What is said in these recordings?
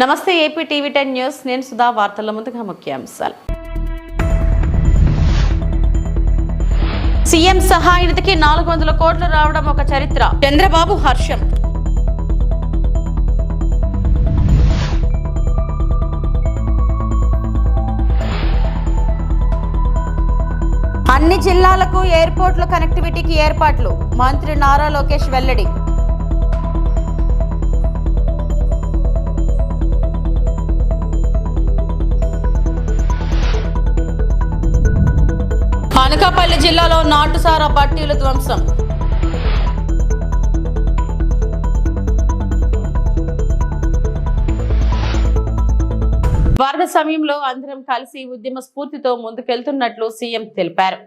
నమస్తే AP TV ten news. నేను సుధా వార్తల ముందుగా ముఖ్యాంశాలు. సీఎం సహాయ నిధికి నాలుగు వందల కోట్లు రావడం ఒక చరిత్ర. చంద్రబాబు హర్షం. అన్ని జిల్లాలకు ఎయిర్పోర్ట్ల కనెక్టివిటీకి ఏర్పాట్లు. మంత్రి నారా లోకేష్ వెల్లడి. అనకాపల్లి జిల్లాలో నాటుసారా బట్టీలు ధ్వంసం. వరద సమయంలో అందరం కలిసి ఉద్యమ స్ఫూర్తితో ముందుకెళ్తున్నట్లు సీఎం తెలిపారు.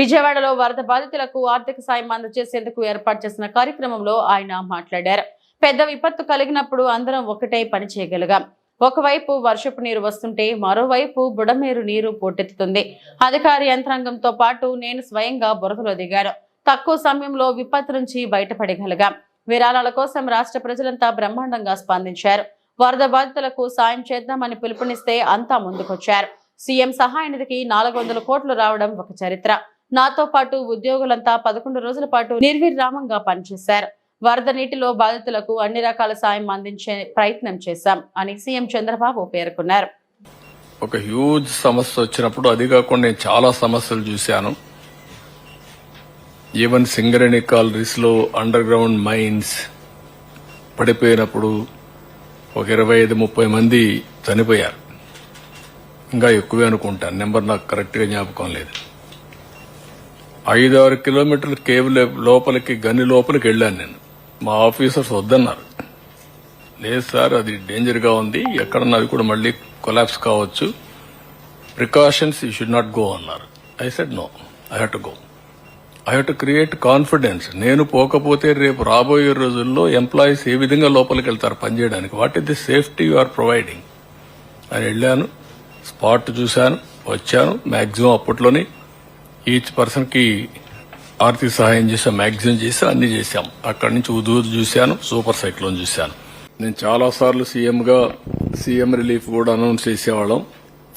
విజయవాడలో వరద బాధితులకు ఆర్థిక సాయం అందజేసేందుకు ఏర్పాటు చేసిన కార్యక్రమంలో ఆయన మాట్లాడారు. పెద్ద విపత్తు కలిగినప్పుడు అందరం ఒకటే పని చేయగలిగాం. ఒకవైపు వర్షపు నీరు వస్తుంటే మరోవైపు బుడమేరు నీరు పోటెత్తుతుంది. అధికార యంత్రాంగంతో పాటు నేను స్వయంగా బురదలో దిగాను. తక్కువ సమయంలో విపత్తు నుంచి బయటపడగలిగాం. విరాళాల కోసం రాష్ట్ర ప్రజలంతా బ్రహ్మాండంగా స్పందించారు. వరద బాధితులకు సాయం చేద్దామని పిలుపునిస్తే అంతా ముందుకొచ్చారు. సీఎం సహాయ నిధికి నాలుగు వందల కోట్లు రావడం ఒక చరిత్ర. నాతో పాటు ఉద్యోగులంతా పదకొండు రోజుల పాటు నిర్విరామంగా పనిచేశారు. వరద నీటిలో బాధితులకు అన్ని రకాల సాయం అందించే ప్రయత్నం చేశాం అని సీఎం చంద్రబాబు పేర్కొన్నారు. ఒక హ్యూజ్ సమస్య వచ్చినప్పుడు అది కాకుండా నేను చాలా సమస్యలు చూశాను. ఈవెన్ సింగరేణి కాలరీస్లో అండర్ గ్రౌండ్ మైన్స్ పడిపోయినప్పుడు ఒక ఇరవై ఐదు ముప్పై మంది చనిపోయారు. ఇంకా ఎక్కువే అనుకుంటాను. నెంబర్ నాకు కరెక్ట్గా జ్ఞాపకం లేదు. ఐదు ఆరు కిలోమీటర్ల కేబుల్ లోపలికి గని లోపలికి వెళ్ళాను నేను. మా ఆఫీసర్స్ వద్దన్నారు. లేదు సార్ అది డేంజర్గా ఉంది. ఎక్కడన్నా అది కూడా మళ్ళీ కొలాప్స్ కావచ్చు. Precautions you should not go అన్నారు. I said no I have to go I have to create confidence నేను పోకపోతే రేపు రాబోయే రోజుల్లో ఎంప్లాయీస్ ఏ విధంగా లోపలికి వెళ్తారు పనిచేయడానికి what is the safety you are providing అని వెళ్ళాను. స్పాట్ చూశాను. వచ్చాను. మ్యాక్సిమం అప్పట్లోనే ఈచ్ పర్సన్కి ఆర్థిక సహాయం చేసాం మ్యాగజైన్ చేసాం అన్ని చేశాం. అక్కడి నుంచి ఉదూరు చూశాను సూపర్ సైక్లోన్ చూశాను. నేను చాలా సార్లు సీఎం సీఎం రిలీఫ్ కూడా అనౌన్స్ చేసేవాళ్ళం.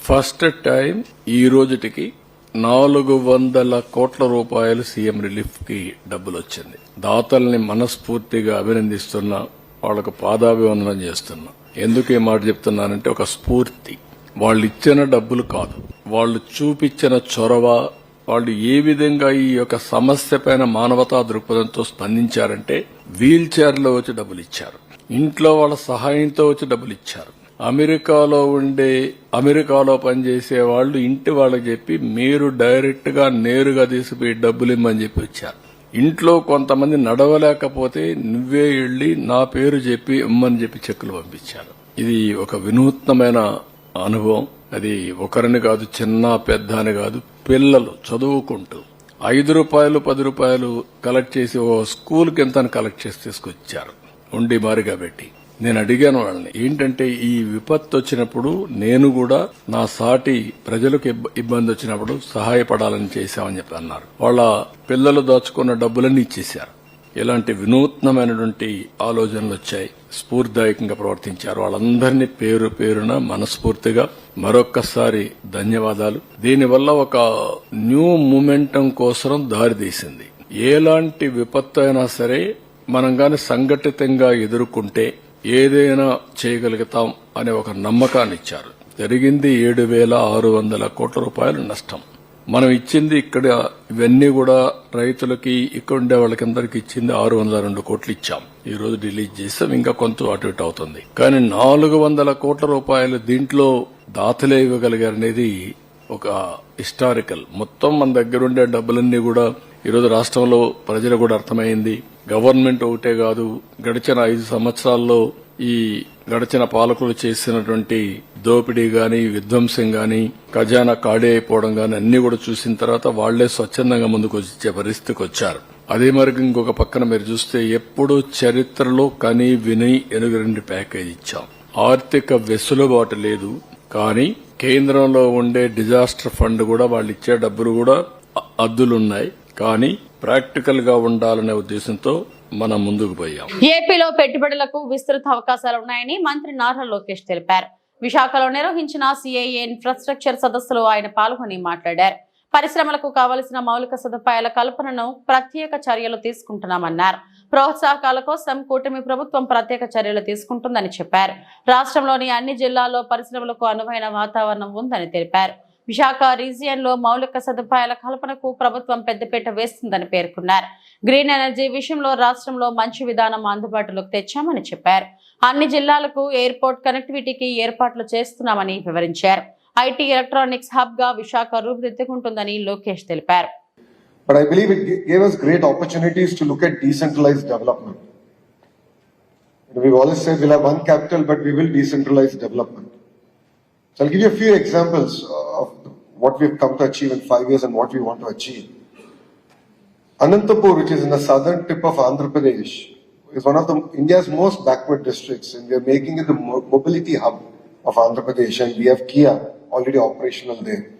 ఫస్ట్ టైం ఈ రోజుటికి నాలుగు వందల కోట్ల రూపాయలు సీఎం రిలీఫ్కి డబ్బులు వచ్చింది దాతల్ని మనస్ఫూర్తిగా అభినందిస్తున్నా వాళ్ళకు పాదాభివందనం చేస్తున్నా. ఎందుకు ఈ మాట చెప్తున్నానంటే ఒక స్ఫూర్తి. వాళ్ళు ఇచ్చిన డబ్బులు కాదు. వాళ్ళు చూపించిన చొరవ వాళ్ళు ఏ విధంగా ఈ యొక్క సమస్య పైన మానవతా దృక్పథంతో స్పందించారంటే వీల్ చైర్లో వచ్చి డబ్బులు ఇచ్చారు. ఇంట్లో వాళ్ళ సహాయంతో వచ్చి డబ్బులు ఇచ్చారు. అమెరికాలో ఉండే అమెరికాలో పనిచేసే వాళ్ళు ఇంటి వాళ్ళకి చెప్పి మీరు డైరెక్ట్గా నేరుగా తీసుకుపోయి డబ్బులు ఇమ్మని చెప్పి వచ్చారు. ఇంట్లో కొంతమంది నడవలేకపోతే నువ్వే వెళ్ళి నా పేరు చెప్పి ఇమ్మని చెప్పి చెక్కులు పంపించారు. ఇది ఒక వినూత్నమైన అనుభవం. అది ఒకరిని కాదు చిన్న పెద్ద అని కాదు పిల్లలు చదువుకుంటూ ఐదు రూపాయలు పది రూపాయలు కలెక్ట్ చేసి ఓ స్కూల్కి ఎంత కలెక్ట్ చేసి తీసుకొచ్చారు. ఉండి మారిగా పెట్టి. నేను అడిగాను వాళ్ళని ఏంటంటే ఈ విపత్తు వచ్చినప్పుడు నేను కూడా నా సాటి ప్రజలకు ఇబ్బంది వచ్చినప్పుడు సహాయపడాలని చేశామని చెప్పి అన్నారు. వాళ్ళ పిల్లలు దాచుకున్న డబ్బులన్నీ ఇచ్చేశారు. ఇలాంటి వినూత్నమైనటువంటి ఆలోచనలు వచ్చాయి. స్ఫూర్తిదాయకంగా ప్రవర్తించారు. వాళ్ళందరినీ పేరు పేరున మనస్ఫూర్తిగా మరొక్కసారి ధన్యవాదాలు. దీనివల్ల ఒక న్యూ మూమెంటం కోసం దారితీసింది ఎలాంటి విపత్తు అయినా సరే మనం గాని సంఘటితంగా ఎదుర్కొంటే ఏదైనా చేయగలుగుతాం అనే ఒక నమ్మకాన్ని ఇచ్చారు. జరిగింది ఏడు వేల ఆరు వందల కోట్ల రూపాయలు నష్టం. మనం ఇచ్చింది ఇక్కడ ఇవన్నీ కూడా రైతులకి ఇక్కడ ఉండే వాళ్ళకందరికి ఇచ్చింది ఆరు వందల రెండు కోట్లు ఇచ్చాం. ఈ రోజు రిలీజ్ చేస్తాం ఇంకా కొంత అటు ఇటు అవుతుంది. కానీ నాలుగు వందల కోట్ల రూపాయలు దీంట్లో దాతలే ఇవ్వగలిగారనేది ఒక హిస్టారికల్. మొత్తం మన దగ్గర ఉండే డబ్బులన్నీ కూడా ఈరోజు రాష్ట్రంలో ప్రజలు కూడా అర్థమైంది. గవర్నమెంట్ ఒకటే కాదు గడిచిన ఐదు సంవత్సరాల్లో ఈ గడిచిన పాలకులు చేసినటువంటి దోపిడీ గాని విధ్వంసం గాని ఖజానా ఖాళీ అయిపోవడం గాని అన్ని కూడా చూసిన తర్వాత వాళ్ళే స్వచ్ఛందంగా ముందుకు వచ్చే పరిస్థితికి వచ్చారు. అదే మరి ఇంకొక పక్కన మీరు చూస్తే ఎప్పుడు చరిత్రలో కని విని ఎనుగరండి ప్యాకేజ్ ఇచ్చాం. ఆర్థిక వెసులుబాటు లేదు కానీ కేంద్రంలో ఉండే డిజాస్టర్ ఫండ్ కూడా వాళ్ళు ఇచ్చే డబ్బులు కూడా అద్దులున్నాయి. కానీ ప్రాక్టికల్గా ఉండాలనే ఉద్దేశంతో మనం ముందుకు పోయాం. ఏపీలో పెట్టుబడులకు విస్తృత అవకాశాలు ఉన్నాయని మంత్రి నారా లోకేష్ తెలిపారు. విశాఖలో నిర్వహించిన సిఐఏ ఇన్ఫ్రాస్ట్రక్చర్ సదస్సులో ఆయన పాల్గొని మాట్లాడారు. పరిశ్రమలకు కావలసిన మౌలిక సదుపాయాల కల్పనను ప్రత్యేక చర్యలు తీసుకుంటున్నామన్నారు. ప్రోత్సాహకాల కోసం కూటమి ప్రభుత్వం ప్రత్యేక చర్యలు తీసుకుంటుందని చెప్పారు. రాష్ట్రంలోని అన్ని జిల్లాల్లో పరిశ్రమలకు అనువైన వాతావరణం ఉందని తెలిపారు. విశాఖ రీజియన్లో మౌలిక సదుపాయాల కల్పనకు ప్రభుత్వం పెద్దపీట వేస్తుందని పేర్కొన్నారు. గ్రీన్ ఎనర్జీ విషయంలో రాష్ట్రంలో మంచి విధానం అందుబాటులోకి తెచ్చామని చెప్పారు అన్ని జిల్లాలకు ఎయిర్పోర్ట్ కనెక్టివిటీకి ఏర్పాట్లు చేస్తున్నామని వివరించారు ఐటీ ఎలక్ట్రానిక్స్ హబ్గా విశాఖ రూపుదిద్దుకుంటుందని లోకేష్ తెలిపారు But I believe it gave us great opportunities to look at decentralized development. You We've always said we'll have one capital, but we will decentralize development. So I'll give you a few examples of what we've come to achieve in five years and what we want to achieve. Anantapur, which is in the southern tip of Andhra Pradesh, is one of the India's most backward districts, and we are making it the mobility hub of Andhra Pradesh, and we have Kia already operational there.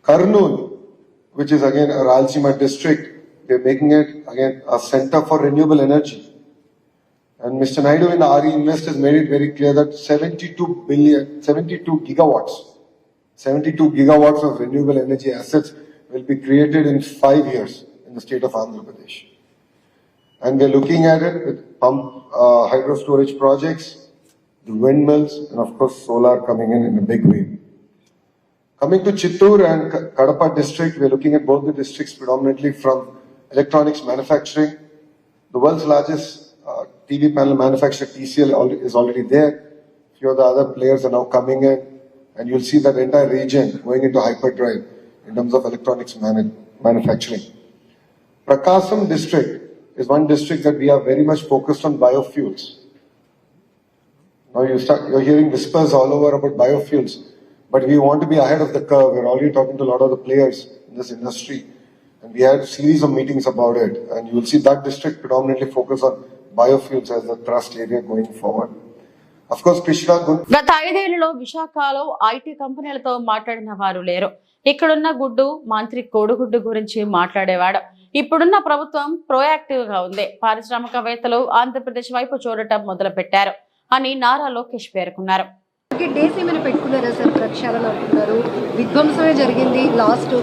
Karnool, which is again a Ralsima district, we are making it again a center for renewable energy. And Mr. Naidu in RE Invest has made it very clear that 72 billion, 72 gigawatts, 72 gigawatts of renewable energy assets will be created in five years in the state of Andhra Pradesh. And we're looking at it with pump, uh, hydro storage projects, the windmills, and of course solar coming in in a big way. Coming to Chittoor and Kadapa district, we are looking at both the districts predominantly from electronics manufacturing. The world's largest uh, TV panel manufacturer, TCL, is already there. A Few of the other players are now coming in, and you'll see that entire region going into hyperdrive in terms of electronics manu- manufacturing. Prakasam district is one district that we are very much focused on biofuels. Now you start, you're hearing whispers all over about biofuels, but we want to be ahead of the curve. We're already talking to a lot of the players in this industry. And we had a series of meetings about it. And you will see that district predominantly focus on biofuels as the thrust area going forward. గత ఐదేళ్ళలో విశాఖలో IT కంపెనీలతో మాట్లాడిన వారు లేరు. ఇక్కడున్న గుడ్డు మంత్రి కోడిగుడ్డు గురించి మాట్లాడేవాడు. ఇప్పుడున్న ప్రభుత్వం ప్రోయాక్టివ్గా ఉంది. పారిశ్రామికవేత్తలు ఆంధ్రప్రదేశ్ వైపు చూడటం మొదలు పెట్టారు అని నారా లోకేష్ పేర్కొన్నారు. విధ్వంసమే జరిగింది లాస్ట్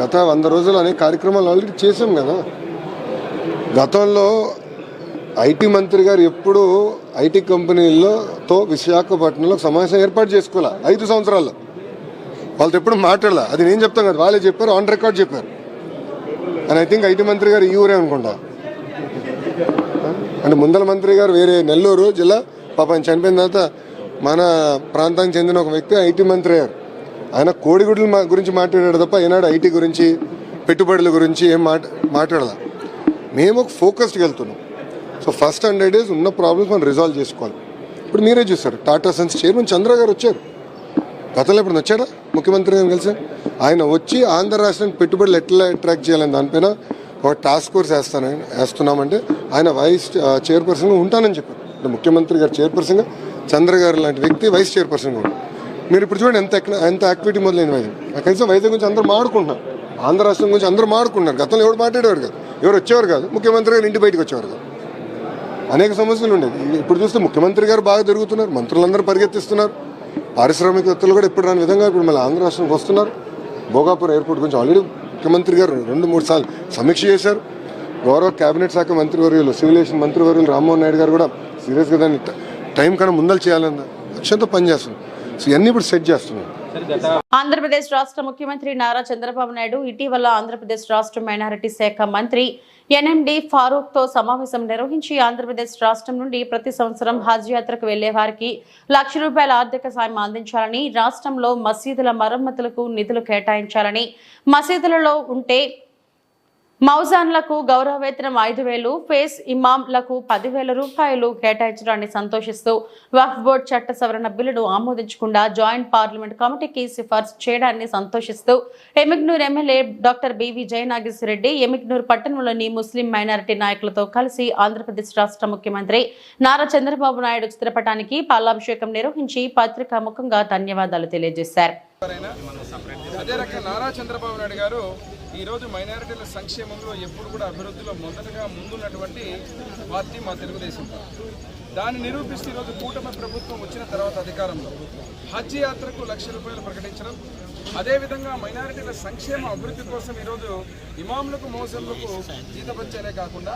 గత వంద రోజులు అనేక కార్యక్రమాలు ఆల్రెడీ చేసాం కదా. గతంలో ఐటీ మంత్రి గారు ఎప్పుడు ఐటీ కంపెనీలతో విశాఖపట్నంలో సమావేశం ఏర్పాటు చేసుకోవాలి? ఐదు సంవత్సరాల్లో. వాళ్ళతో ఎప్పుడు మాట్లాడాలి? అది నేను చెప్తాను కదా వాళ్ళే చెప్పారు ఆన్ రికార్డ్ చెప్పారు. అండ్ ఐ థింక్ ఐటీ మంత్రి గారు ఈ ఊరే అనుకుంటా. అంటే ముందల మంత్రి గారు వేరే నెల్లూరు జిల్లా పాపం చనిపోయిన తర్వాత మన ప్రాంతానికి చెందిన ఒక వ్యక్తి ఐటీ మంత్రి గారు ఆయన కోడిగుడ్ల గురించి మాట్లాడాడు తప్ప ఈనాడు ఐటీ గురించి పెట్టుబడుల గురించి ఏం మాట మాట్లాడాల. మేము ఒక ఫోకస్డ్కి వెళ్తున్నాం. సో ఫస్ట్ హండ్రెడ్ డేస్ ఉన్న ప్రాబ్లమ్స్ మనం రిజాల్వ్ చేసుకోవాలి. ఇప్పుడు మీరే చూస్తారు టాటా సన్స్ చైర్మన్ చంద్ర గారు వచ్చారు. గతంలో ఇప్పుడు వచ్చాడా? ముఖ్యమంత్రి గారిని కలిసి? ఆయన వచ్చి ఆంధ్ర రాష్ట్రానికి పెట్టుబడులు ఎట్లా అట్రాక్ట్ చేయాలని దానిపైన ఒక టాస్క్ ఫోర్స్ వేస్తాను వేస్తున్నామంటే ఆయన వైస్ చైర్పర్సన్గా uh, ఉంటానని చెప్పారు. అంటే ముఖ్యమంత్రి గారు చైర్పర్సన్గా చంద్ర గారు లాంటి వ్యక్తి వైస్ చైర్పర్సన్గా ఉంటారు. మీరు ఇప్పుడు చూడండి ఎంత ఎంత యాక్టివిటీ మొదలైన వైద్యం కనీసం వైద్యం గురించి అందరూ మాడుకుంటున్నారు. ఆంధ్ర రాష్ట్రం గురించి అందరూ మాడుకుంటున్నారు. గతంలో ఎవరు మాట్లాడేవారు కాదు? ఎవరు వచ్చేవారు కాదు? ముఖ్యమంత్రి గారు ఇంటి బయటకు వచ్చేవారు కాదు. అనేక సమస్యలు ఉండేవి ఇప్పుడు చూస్తే ముఖ్యమంత్రి గారు బాగా తిరుగుతున్నారు మంత్రులందరూ పరిగెత్తిస్తున్నారు. పారిశ్రామికవేత్తలు కూడా ఇప్పుడు రాని విధంగా ఇప్పుడు మళ్ళీ ఆంధ్ర రాష్ట్రానికి వస్తున్నారు. భోగాపురం ఎయిర్పోర్ట్ గురించి ఆల్రెడీ ముఖ్యమంత్రి గారు రెండు మూడు సార్లు సమీక్ష చేశారు. గౌరవ కేబినెట్ శాఖ మంత్రివర్యులు సివిలేషన్ మంత్రివర్యులు రామ్మోహన్ నాయుడు గారు కూడా సీరియస్గా దాన్ని టైం కన్నా ముందలు చేయాలన్న లక్ష్యంతో పనిచేస్తున్నారు. ఇవన్నీ ఇప్పుడు సెట్ చేస్తున్నాం ఆంధ్రప్రదేశ్ రాష్ట్ర ముఖ్యమంత్రి నారా చంద్రబాబు నాయుడు ఇటీవల ఆంధ్రప్రదేశ్ రాష్ట్ర మైనారిటీ శాఖ మంత్రి ఎన్ఎండి ఫారూక్తో సమావేశం నిర్వహించి ఆంధ్రప్రదేశ్ రాష్ట్రం నుండి ప్రతి సంవత్సరం హజ్ యాత్రకు వెళ్ళే వారికి లక్ష రూపాయల ఆర్థిక సాయం అందించాలని రాష్ట్రంలో మసీదుల మరమ్మతులకు నిధులు కేటాయించాలని మసీదులలో ఉంటే మౌజాన్లకు గౌరవవేతనం ఐదు వేలు ఫేస్ ఇమాంలకు పదివేల రూపాయలు కేటాయించడాన్ని సంతోషిస్తూ వక్ఫ్ బోర్డు చట్ట సవరణ బిల్లును ఆమోదించకుండా జాయింట్ పార్లమెంట్ కమిటీకి సిఫార్సు చేయడాన్ని సంతోషిస్తూ Emmiganur MLA doctor B V Jayanageswarareddy Emmiganur పట్టణంలోని ముస్లిం మైనారిటీ నాయకులతో కలిసి ఆంధ్రప్రదేశ్ రాష్ట్ర ముఖ్యమంత్రి నారా చంద్రబాబు నాయుడు చిత్రపటానికి పాలాభిషేకం నిర్వహించి పత్రికా ముఖంగా ధన్యవాదాలు తెలియజేశారు. ఈరోజు మైనారిటీల సంక్షేమంలో ఎప్పుడు కూడా అభివృద్ధిలో మొదటగా ముందున్నటువంటి పార్టీ మా తెలుగుదేశం పార్టీ. దాన్ని నిరూపిస్తూ ఈరోజు కూటమి ప్రభుత్వం వచ్చిన తర్వాత అధికారంలో హజ్ యాత్రకు లక్ష రూపాయలు ప్రకటించడం అదేవిధంగా మైనారిటీల సంక్షేమ అభివృద్ధి కోసం ఈరోజు ఇమాములకు మోసంలకు జీతపచ్చేనే కాకుండా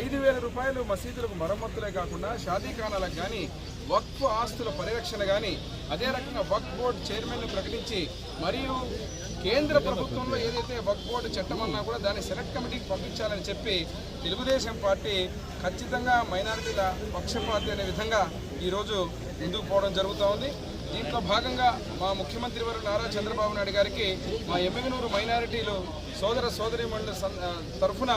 ఐదు వేల రూపాయలు మసీదులకు మరమ్మతులే కాకుండా షాదీఖానాలకు కానీ వక్ఫ్ ఆస్తుల పరిరక్షణ కానీ అదే రకంగా వక్ఫ్ బోర్డు చైర్మన్ను ప్రకటించి మరియు కేంద్ర ప్రభుత్వంలో ఏదైతే వక్ఫ్ బోర్డు చట్టం అన్నా కూడా దాన్ని సెలెక్ట్ కమిటీకి పంపించాలని చెప్పి తెలుగుదేశం పార్టీ ఖచ్చితంగా మైనారిటీల పక్షపాతి అనే విధంగా ఈరోజు ముందుకు పోవడం జరుగుతూ ఉంది. దీంట్లో భాగంగా మా ముఖ్యమంత్రి వారు నారా చంద్రబాబు నాయుడు గారికి మా ఎమ్మిగనూరు మైనారిటీలు సోదర సోదరి తరఫున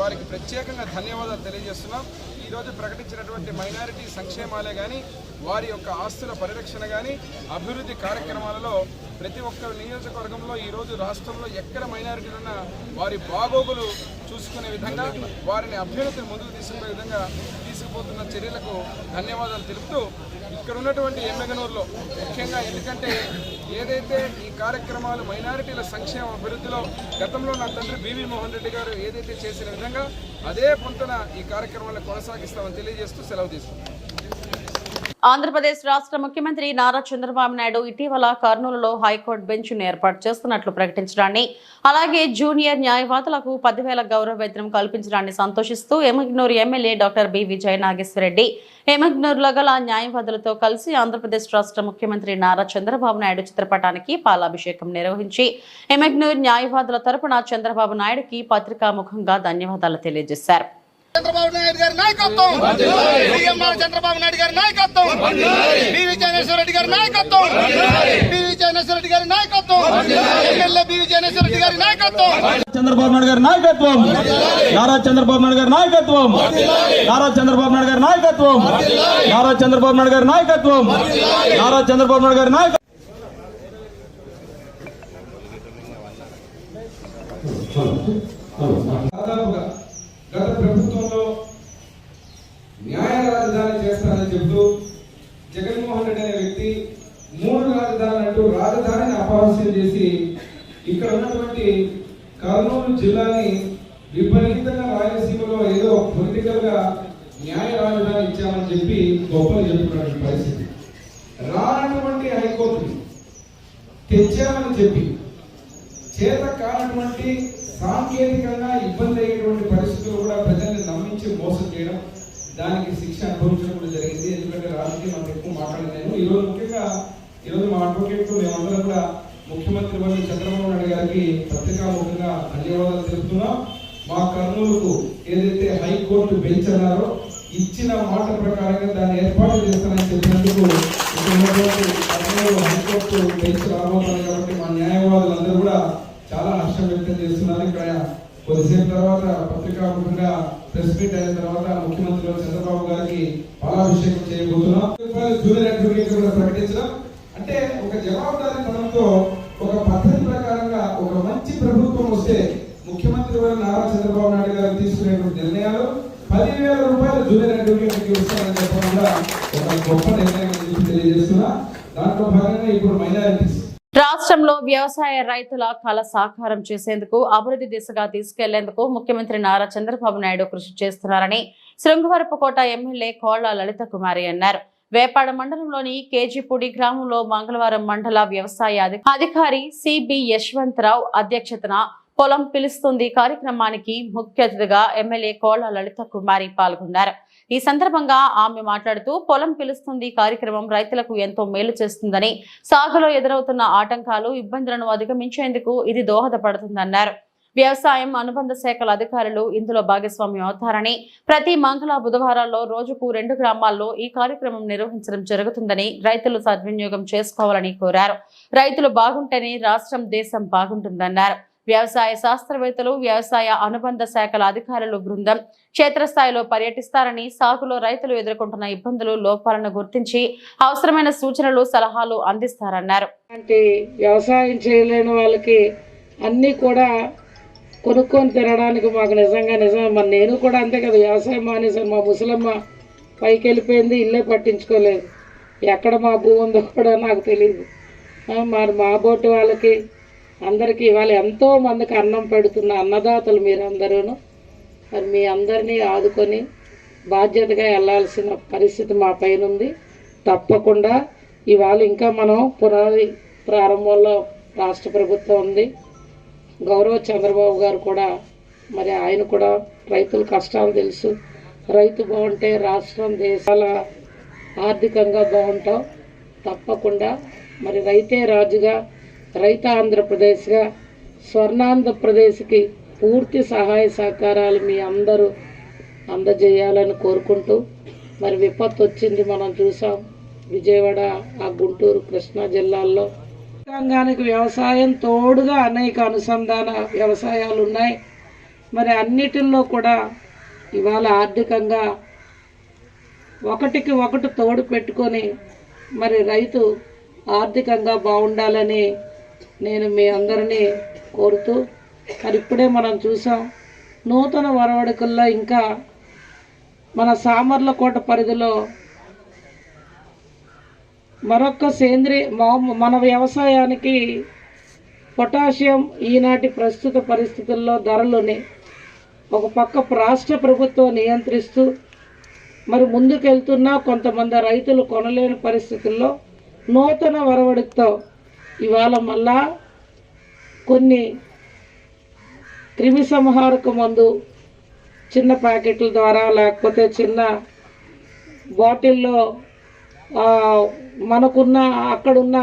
వారికి ప్రత్యేకంగా ధన్యవాదాలు తెలియజేస్తున్నాం. ఈరోజు ప్రకటించినటువంటి మైనారిటీ సంక్షేమాలే కానీ వారి యొక్క ఆస్తుల పరిరక్షణ కానీ అభివృద్ధి కార్యక్రమాలలో ప్రతి ఒక్క నియోజకవర్గంలో ఈరోజు రాష్ట్రంలో ఎక్కడ మైనారిటీలు ఉన్నా వారి బాగోగులు చూసుకునే విధంగా వారిని అభ్యున్నతిని ముందుకు తీసుకునే విధంగా తీసుకుపోతున్న చర్యలకు ధన్యవాదాలు తెలుపుతూ ఇక్కడ ఉన్నటువంటి ఎమ్మెగనూరులో ముఖ్యంగా ఎందుకంటే ఏదైతే ఈ కార్యక్రమాలు మైనారిటీల సంక్షేమ అభివృద్ధిలో గతంలో నా తండ్రి బీవీ మోహన్ రెడ్డి గారు ఏదైతే చేసిన విధంగా అదే పొంతన ఈ కార్యక్రమాలను కొనసాగిస్తామని తెలియజేస్తూ సెలవు తీసుకుంటాం ఆంధ్రప్రదేశ్ రాష్ట్ర ముఖ్యమంత్రి నారా చంద్రబాబు నాయుడు ఇటీవల కర్నూలులో హైకోర్టు బెంచ్ను ఏర్పాటు చేస్తున్నట్లు ప్రకటించడాన్ని అలాగే జూనియర్ న్యాయవాదులకు పదివేల గౌరవ వేతనం కల్పించడాన్ని సంతోషిస్తూ Emmiganur MLA doctor B Vijaya Nageswarareddy ఎమగ్నూరులో గల న్యాయవాదులతో కలిసి ఆంధ్రప్రదేశ్ రాష్ట్ర ముఖ్యమంత్రి నారా చంద్రబాబు నాయుడు చిత్రపటానికి పాలాభిషేకం నిర్వహించి ఎమగ్నూరు న్యాయవాదుల తరపున చంద్రబాబు నాయుడుకి పత్రికాముఖంగా ధన్యవాదాలు తెలియజేశారు. చంద్రబాబు నాయుడు గారి నాయకత్వం సీఎం నారా చంద్రబాబు నాయుడు గారి నాయకత్వం బి విజయనేశ్వర రెడ్డి గారి నాయకత్వం బి విజయనేశ్వర రెడ్డి గారి నాయకత్వం ఎమ్మెల్యే బి విజయనేశ్వర రెడ్డి గారి నాయకత్వం చంద్రబాబు నాయుడు గారి నాయకత్వం నారా చంద్రబాబు నాయుడు గారి నాయకత్వం నారా చంద్రబాబు నాయుడు గారి నాయకత్వం నారా చంద్రబాబు నాయుడు గారి నాయకత్వం నారా చంద్రబాబు నాయుడు గారి నాయకత్వం దాదాపుగా గత ప్రభుత్వంలో న్యాయ రాజధాని చేస్తానని చెబుతూ జగన్మోహన్ రెడ్డి అనే వ్యక్తి మూడు రాజధానులు అంటూ రాజధానిని అపహాస్యం చేసి ఇక్కడ ఉన్నటువంటి కర్నూలు జిల్లాని విపరీతంగా రాయలసీమలో ఏదో పొలిటికల్గా న్యాయ రాజధాని ఇచ్చామని చెప్పి గొప్పలు చెప్పుకున్నటువంటి పరిస్థితి. రానటువంటి హైకోర్టు తెచ్చామని చెప్పి చేత కానటువంటి సాంకేతికంగా ఇబ్బంది అయ్యేటువంటి పరిస్థితి నుంచి మోసం చేయడం దానికి శిక్ష అనుభవించడం కూడా జరిగింది. ఎందుకంటే రాజకీయం అంత ఎక్కువ మాట్లాడలేను ఈరోజు ముఖ్యంగా ఈరోజు మా అడ్వకేట్తో మేమందరం కూడా ముఖ్యమంత్రి వర్గ చంద్రబాబు నాయుడు గారికి పత్రికాముఖంగా ధన్యవాదాలు తెలుపుతున్నాం. మా కర్నూలుకు ఏదైతే హైకోర్టు బెంచ్ అన్నారో ఇచ్చిన మాట ప్రకారంగా దాన్ని ఏర్పాటు చేస్తానని చెప్పినందుకు హైకోర్టు బెంచ్ రాబోతున్నారు కాబట్టి మా న్యాయవాదులందరూ కూడా చాలా హర్షం వ్యక్తం చేస్తున్నారు. ఇక్కడ కొద్దిసేపు తర్వాత పత్రికాముఖంగా ప్రెస్ మీట్ అయిన తర్వాత ముఖ్యమంత్రి చంద్రబాబు గారికి పాలాభిషేకం చేయబోతున్నాం. జూనియర్ అడ్వకేట్ కూడా ప్రకటించడం. అంటే ఒక జవాబుదారీతనంతో ఒక పద్ధతి ప్రకారంగా ఒక మంచి ప్రభుత్వం వస్తే ముఖ్యమంత్రి వారు నారా చంద్రబాబు నాయుడు గారు తీసుకునేటువంటి నిర్ణయాలు. పదివేల రూపాయలు జూనియర్ అడ్వకేట్కి వస్తారని చెప్పడం కూడా ఒక గొప్ప నిర్ణయం తెలియజేస్తున్నా. దాంట్లో భాగంగా ఇప్పుడు మైనారిటీస్ రాష్ట్రంలో వ్యవసాయ రైతుల కళ సాకారం చేసేందుకు అభివృద్ధి దిశగా తీసుకెళ్ళేందుకు ముఖ్యమంత్రి నారా చంద్రబాబు నాయుడు కృషి చేస్తున్నారని శృంగవరపుకోట ఎమ్మెల్యే కోళ్ళ లలిత కుమారి అన్నారు. వేపాడ మండలంలోని కేజీపూడి గ్రామంలో మంగళవారం మండల వ్యవసాయ అధికారి సిబి యశ్వంతరావు అధ్యక్షతన పొలం పిలుస్తుంది కార్యక్రమానికి ముఖ్య అతిథిగా ఎమ్మెల్యే కోళ్ళ లలిత కుమారి పాల్గొన్నారు. ఈ సందర్భంగా ఆమె మాట్లాడుతూ పొలం పిలుస్తుంది కార్యక్రమం రైతులకు ఎంతో మేలు చేస్తుందని. సాగులో ఎదురవుతున్న ఆటంకాలు ఇబ్బందులను అధిగమించేందుకు ఇది దోహదపడుతుందన్నారు. వ్యవసాయం అనుబంధ శాఖల అధికారులు ఇందులో భాగస్వామ్యం అవుతారని. ప్రతి మంగళ బుధవారాల్లో రోజుకు రెండు గ్రామాల్లో ఈ కార్యక్రమం నిర్వహించడం జరుగుతుందని రైతులు సద్వినియోగం చేసుకోవాలని కోరారు. రైతులు బాగుంటేనే రాష్ట్రం దేశం బాగుంటుందన్నారు. వ్యవసాయ శాస్త్రవేత్తలు వ్యవసాయ అనుబంధ శాఖల అధికారులు బృందం క్షేత్రస్థాయిలో పర్యటిస్తారని సాగులో రైతులు ఎదుర్కొంటున్న ఇబ్బందులు లోపాలను గుర్తించి అవసరమైన సూచనలు సలహాలు అందిస్తారన్నారు. అంటే వ్యవసాయం చేయలేని వాళ్ళకి అన్నీ కూడా కొనుక్కొని తినడానికి మాకు నిజంగా నిజం మరి నేను కూడా అంతే కదా వ్యవసాయం మానేశాను. మా ముసలమ్మ పైకి వెళ్ళిపోయింది ఇల్లే పట్టించుకోలేదు. ఎక్కడ మా భూమి ఉందో కూడా నాకు తెలియదు మరి మా బోటి వాళ్ళకి అందరికీ ఇవాళ ఎంతో మందికి అన్నం పెడుతున్న అన్నదాతలు మీరందరూను. మరి మీ అందరినీ ఆదుకొని బాధ్యతగా వెళ్ళాల్సిన పరిస్థితి మా పైన ఉంది తప్పకుండా ఇవాళ ఇంకా మనం పునాది ప్రారంభంలో రాష్ట్ర ప్రభుత్వం ఉంది. గౌరవ చంద్రబాబు గారు కూడా మరి ఆయన కూడా రైతుల కష్టాలు తెలుసు. రైతు బాగుంటే రాష్ట్రం దేశాల ఆర్థికంగా బాగుంటాం. తప్పకుండా మరి రైతే రాజుగా రైత ఆంధ్రప్రదేశ్గా స్వర్ణాంధ్రప్రదేశ్కి పూర్తి సహాయ సహకారాలు మీ అందరూ అందజేయాలని కోరుకుంటూ మరి విపత్తు వచ్చింది మనం చూసాం. విజయవాడ ఆ గుంటూరు కృష్ణా జిల్లాల్లో రంగానికి వ్యవసాయం తోడుగా అనేక అనుసంధాన వ్యవసాయాలు ఉన్నాయి మరి అన్నిటిల్లో కూడా ఇవాళ ఆర్థికంగా ఒకటికి ఒకటి తోడు పెట్టుకొని మరి రైతు ఆర్థికంగా బాగుండాలని నేను మీ అందరినీ కోరుతూ మరి ఇప్పుడే మనం చూసాం నూతన వరవడికల్లో ఇంకా మన సామర్లకోట పరిధిలో మరొక సేంద్రియ మన వ్యవసాయానికి పొటాషియం ఈనాటి ప్రస్తుత పరిస్థితుల్లో ధరలుని ఒక పక్క రాష్ట్ర ప్రభుత్వం నియంత్రిస్తూ మరి ముందుకెళ్తున్నా కొంతమంది రైతులు కొనలేని పరిస్థితుల్లో నూతన వరవడితో ఇవాళ మళ్ళా కొన్ని క్రిమి సంహారక మందు చిన్న ప్యాకెట్ల ద్వారా లేకపోతే చిన్న బాటిల్లో మనకున్న అక్కడున్న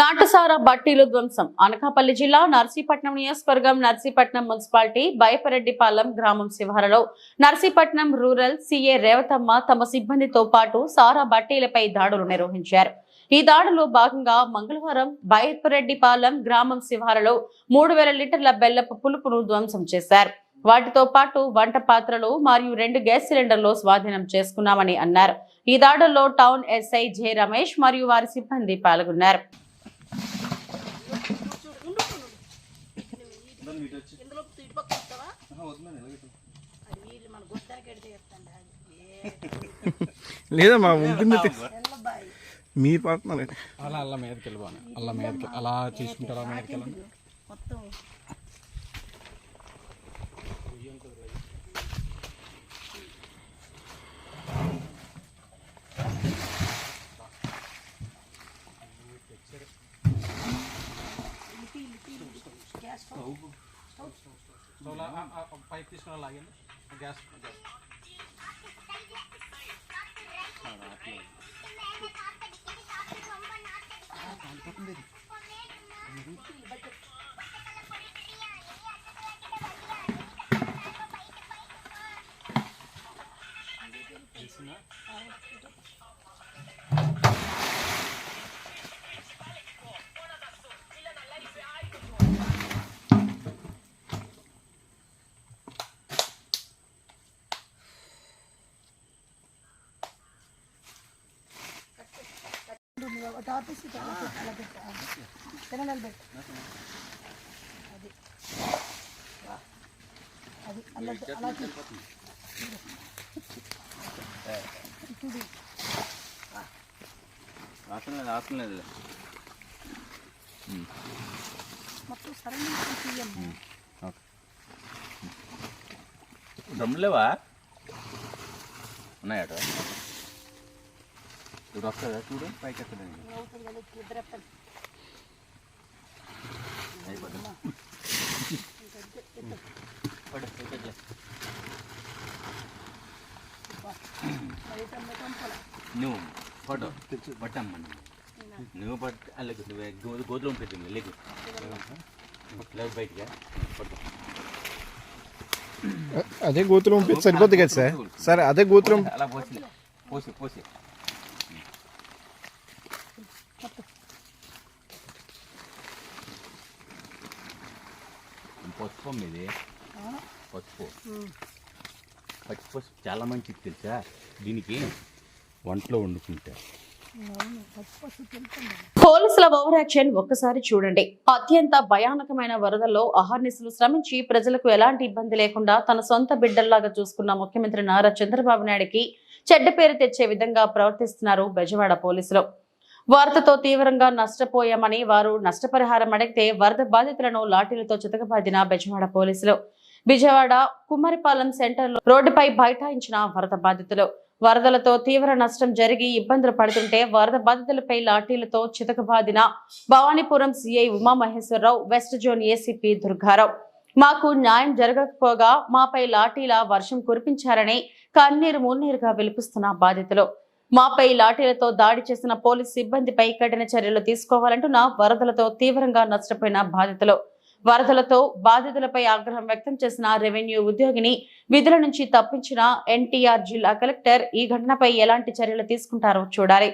నాటసార బట్టీలు ధ్వంసం. అనకాపల్లి జిల్లా నర్సీపట్నం నియోజకవర్గం నర్సీపట్నం మున్సిపాలిటీ బయపరెడ్డిపాలెం గ్రామం శివారలో. నర్సీపట్నం రూరల్ సీఏ రేవతమ్మ తమ సిబ్బందితో పాటు సారా బట్టీలపై దాడులు నిర్వహించారు. ఈ దాడిలో భాగంగా మంగళవారం బయపరెడ్డిపాలెం గ్రామం శివారులో మూడు వేల లీటర్ల బెల్లపు పులుపును ధ్వంసం చేశారు. వాటితో పాటు వంట పాత్రలు మరియు రెండు గ్యాస్ సిలిండర్లు స్వాధీనం చేసుకున్నామని అన్నారు. ఈ దాడుల్లో టౌన్ ఎస్ఐ జె రమేష్ మరియు వారి సిబ్బంది పాల్గొన్నారు. లేదమ్మా ఉంటుంది మీరు పడుతున్నారు అలా అలా మీదకి వెళ్ళిపోను. అలా మీదకి అలా తీసుకుంటే అలా మీదకి వెళ్ళండి పైకి తీసుకుని లాగండి ഗ്യാസ് ഗ്യാസ് గ్యాస్ గ్యాస్ దమ్ములేవా ఉన్నాయట ఇప్పుడు ఉన్నాయట. చూడు పైకి ఎత్తలేదు అయిపోతుంది పడు, పైకి నువ్వు పడు పట్టమ్మా నువ్వు నువ్వు పట్టు అలాగే నువ్వు గో- గోతులో ఉంటుంది లేకు లేదు బయటికి పడుకో అదే గోతులు పంపిస్తే సరిపోద్ది కదా సార్ సార్ అదే గోతులు అలా పోసి పోసి పోసి పసుపు ఇది. పసుపు. పసుపు చాలా మంచిది తెలుసా? దీనికి వంటలో వండుకుంటే. పోలీసుల ఓవర్ యాక్షన్ ఒక్కసారి చూడండి. అత్యంత భయానకమైన వరదల్లో అహర్నిశలు శ్రమించి ప్రజలకు ఎలాంటి ఇబ్బంది లేకుండా తన సొంత బిడ్డల్లాగా చూసుకున్న ముఖ్యమంత్రి నారా చంద్రబాబు నాయుడుకి చెడ్డ పేరు తెచ్చే విధంగా ప్రవర్తిస్తున్నారు బెజవాడ పోలీసులు. వరదతో తీవ్రంగా నష్టపోయామని వారు నష్టపరిహారం అడిగితే వరద బాధితులను లాఠీలతో చితకబాదిన బెజవాడ పోలీసులు. విజయవాడ కుమ్మరిపాలెం సెంటర్లో రోడ్డుపై బైఠాయించిన వరద బాధితులు. వరదలతో తీవ్ర నష్టం జరిగి ఇబ్బందులు పడుతుంటే వరద బాధితులపై లాఠీలతో చితకబాదిన Bhavanipuram CI Umamaheswararao west zone ACP Durgarao. మాకు న్యాయం జరగకపోగా మాపై లాఠీల వర్షం కురిపించారని కన్నీరు మున్నీరుగా విలిపిస్తున్న బాధితులు. మాపై లాఠీలతో దాడి చేసిన పోలీస్ సిబ్బందిపై కఠిన చర్యలు తీసుకోవాలంటున్న వరదలతో తీవ్రంగా నష్టపోయిన బాధితులు. వరదలతో బాధితులపై ఆగ్రహం వ్యక్తం చేసిన రెవెన్యూ ఉద్యోగిని విధుల నుంచి తప్పించిన ఎన్టీఆర్ జిల్లా కలెక్టర్ ఈ ఘటనపై ఎలాంటి చర్యలు తీసుకుంటారో చూడాలి.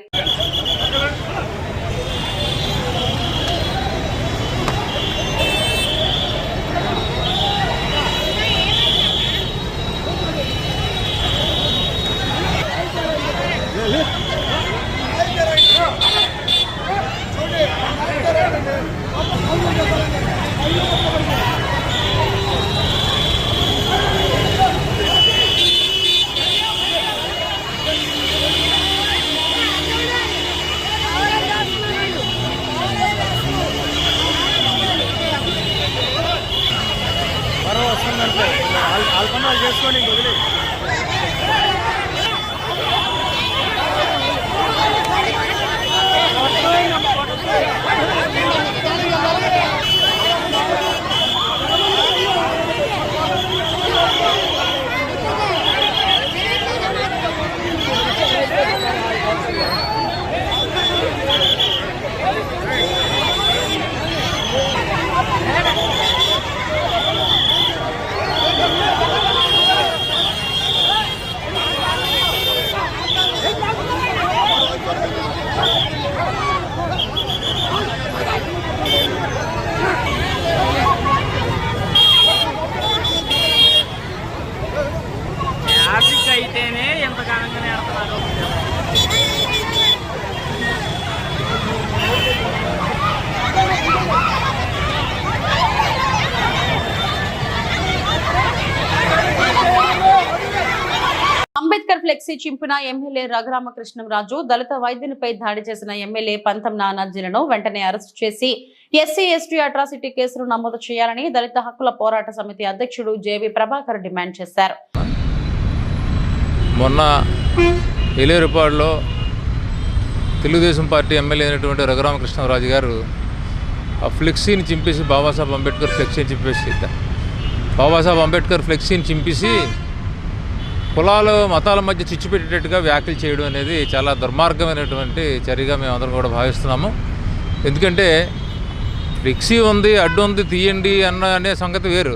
అంబేద్కర్ చింపిన ఎమ్మెల్యే రఘురామకృష్ణంరాజు దళిత వైద్యునిపై దాడి చేసిన ఎమ్మెల్యే పంతం నానార్జులను వెంటనే అరెస్టు చేసి ఎస్సీ ఎస్టీ అట్రాసిటీ కేసులు నమోదు చేయాలని దళిత హక్కుల పోరాట సమితి అధ్యక్షుడు జేవి ప్రభాకర్ డిమాండ్ చేశారు. మొన్న ఎలేరుపాడులో తెలుగుదేశం పార్టీ ఎమ్మెల్యే అయినటువంటి రఘురామకృష్ణరాజు గారు ఆ ఫ్లెక్సీని చింపేసి బాబాసాహెబ్ అంబేద్కర్ ఫ్లెక్సీని చింపేసి బాబాసాహెబ్ అంబేద్కర్ ఫ్లెక్సీని చింపేసి కులాలు మతాల మధ్య చిచ్చు పెట్టేటట్టుగా వ్యాఖ్యలు చేయడం అనేది చాలా దుర్మార్గమైనటువంటి చర్యగా మేము అందరం కూడా భావిస్తున్నాము. ఎందుకంటే ఫ్లెక్సీ ఉంది అడ్డు ఉంది తీయండి అన్న అనే సంగతి వేరు.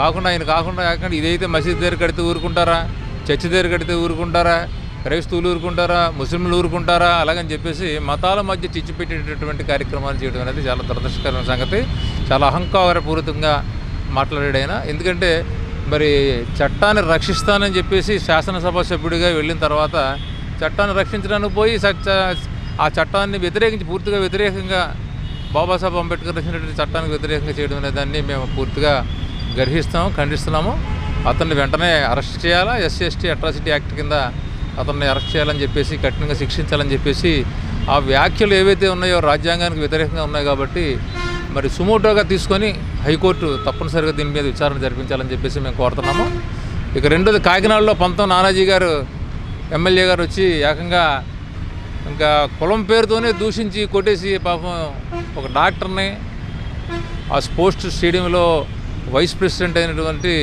కాకుండా ఆయన కాకుండా కాకుండా ఇదైతే మసీద్ దగ్గర కడితే ఊరుకుంటారా చర్చి దగ్గర కడితే ఊరుకుంటారా క్రైస్తవులు ఊరుకుంటారా ముస్లింలు ఊరుకుంటారా అలాగని చెప్పేసి మతాల మధ్య చిచ్చు పెట్టేటటువంటి కార్యక్రమాలు చేయడం అనేది చాలా దురదృష్టకరమైన సంగతి. చాలా అహంకారపూరితంగా మాట్లాడాడు ఆయన. ఎందుకంటే మరి చట్టాన్ని రక్షిస్తానని చెప్పేసి శాసనసభ సభ్యుడిగా వెళ్ళిన తర్వాత చట్టాన్ని రక్షించడానికి పోయి ఆ చట్టాన్ని వ్యతిరేకించి పూర్తిగా వ్యతిరేకంగా బాబాసాహెబ్ అంబేద్కర్ రచించినటువంటి చట్టానికి వ్యతిరేకంగా చేయడం అనే దాన్ని మేము పూర్తిగా గర్హిస్తాము ఖండిస్తున్నాము. అతన్ని వెంటనే అరెస్ట్ చేయాలా? ఎస్సీ ఎస్టీ అట్రాసిటీ యాక్ట్ కింద అతన్ని అరెస్ట్ చేయాలని చెప్పేసి కఠినంగా శిక్షించాలని చెప్పేసి ఆ వ్యాఖ్యలు ఏవైతే ఉన్నాయో రాజ్యాంగానికి వ్యతిరేకంగా ఉన్నాయి కాబట్టి మరి సుమోటోగా తీసుకొని హైకోర్టు తప్పనిసరిగా దీని మీద విచారణ జరిపించాలని చెప్పేసి మేము కోరుతున్నాము. ఇక రెండోది కాకినాడలో పంతం నానాజీ గారు ఎమ్మెల్యే గారు వచ్చి ఏకంగా ఇంకా కులం పేరుతోనే దూషించి కొట్టేసి పాపం ఒక డాక్టర్ని ఆ స్పోర్ట్స్ స్టేడియంలో వైస్ ప్రెసిడెంట్ అయినటువంటి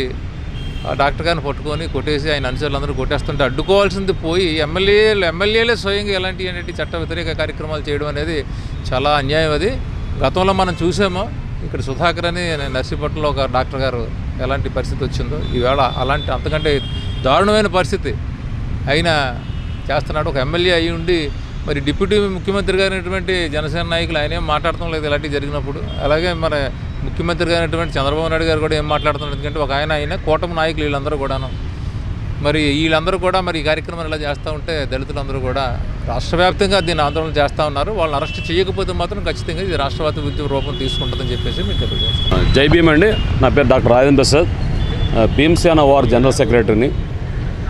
ఆ డాక్టర్ గారిని పట్టుకొని కొట్టేసి ఆయన అనుచరులందరూ కొట్టేస్తుంటే అడ్డుకోవాల్సింది పోయి ఎమ్మెల్యేలు ఎమ్మెల్యేలే స్వయంగా ఎలాంటి అనేటి చట్ట వ్యతిరేక కార్యక్రమాలు చేయడం అనేది చాలా అన్యాయం అది. గతంలో మనం చూసాము ఇక్కడ సుధాకర్ అని నర్సీపట్నంలో ఒక డాక్టర్ గారు ఎలాంటి పరిస్థితి వచ్చిందో ఈవేళ అలాంటి అంతకంటే దారుణమైన పరిస్థితి అయినా చేస్తున్నాడు. ఒక ఎమ్మెల్యే అయి ఉండి మరి డిప్యూటీ ముఖ్యమంత్రి గారినటువంటి జనసేన నాయకులు ఆయన ఏం మాట్లాడటం లేదు ఇలాంటివి జరిగినప్పుడు. అలాగే మన ముఖ్యమంత్రి గారినటువంటి చంద్రబాబు నాయుడు గారు కూడా ఏం మాట్లాడుతున్నారు ఎందుకంటే ఒక ఆయన ఆయన కూటమి నాయకులు వీళ్ళందరూ కూడాను. మరి వీళ్ళందరూ కూడా మరి ఈ కార్యక్రమం ఇలా చేస్తూ ఉంటే దళితులందరూ కూడా రాష్ట్ర వ్యాప్తంగా దీన్ని ఆందోళన చేస్తూ ఉన్నారు. వాళ్ళని అరెస్ట్ చేయకపోతే మాత్రం ఖచ్చితంగా ఇది రాష్ట్రవాద ఉద్యమ రూపం తీసుకుంటుందని చెప్పేసి మీకు తెలియజేస్తాను జై భీమ్ అండి. నా పేరు doctor Rajendra Prasad. Bhimsena war general సెక్రటరీని.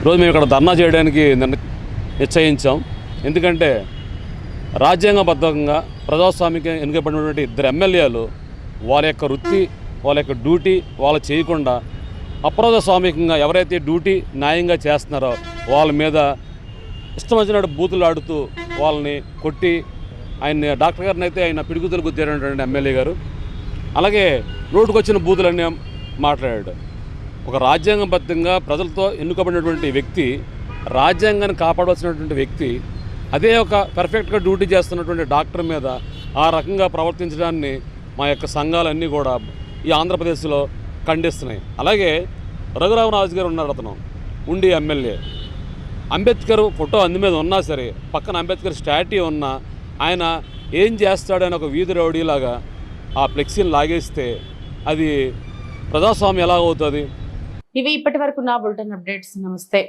ఈరోజు మేము ఇక్కడ ధర్నా చేయడానికి నిశ్చయించాం. ఎందుకంటే రాజ్యాంగబద్ధంగా ప్రజాస్వామిక ఎన్నికబడినటువంటి ఇద్దరు ఎమ్మెల్యేలు వాళ్ళ యొక్క వృత్తి వాళ్ళ యొక్క డ్యూటీ వాళ్ళు చేయకుండా అప్రజాస్వామికంగా ఎవరైతే డ్యూటీ న్యాయంగా చేస్తున్నారో వాళ్ళ మీద ఇష్టం వచ్చినట్టు బూతులు ఆడుతూ వాళ్ళని కొట్టి ఆయన్ని డాక్టర్ గారిని అయితే ఆయన పిడుగుదలకు గుద్దారంటే ఎమ్మెల్యే గారు అలాగే రోడ్డుకొచ్చిన బూతులన్నీ మాట్లాడాడు. ఒక రాజ్యాంగబద్ధంగా ప్రజలతో ఎన్నుకబడినటువంటి వ్యక్తి రాజ్యాంగాన్ని కాపాడవలసినటువంటి వ్యక్తి అదే ఒక పర్ఫెక్ట్గా డ్యూటీ చేస్తున్నటువంటి డాక్టర్ మీద ఆ రకంగా ప్రవర్తించడాన్ని మా యొక్క సంఘాలన్నీ కూడా ఈ ఆంధ్రప్రదేశ్లో ఖండిస్తున్నాయి. అలాగే రఘురామరాజు గారు ఉన్నారు అతను ఉండి ఎమ్మెల్యే. అంబేద్కర్ ఫోటో అందు మీద ఉన్నా సరే పక్కన అంబేద్కర్ స్టాట్యూ ఉన్నా ఆయన ఏం చేస్తాడని ఒక వీధి రౌడీలాగా ఆ ఫ్లెక్సీని లాగేస్తే అది ప్రజాస్వామ్యం ఎలా అవుతుంది ఇవి ఇప్పటి వరకు నా బులెటిన్ అప్డేట్స్. నమస్తే.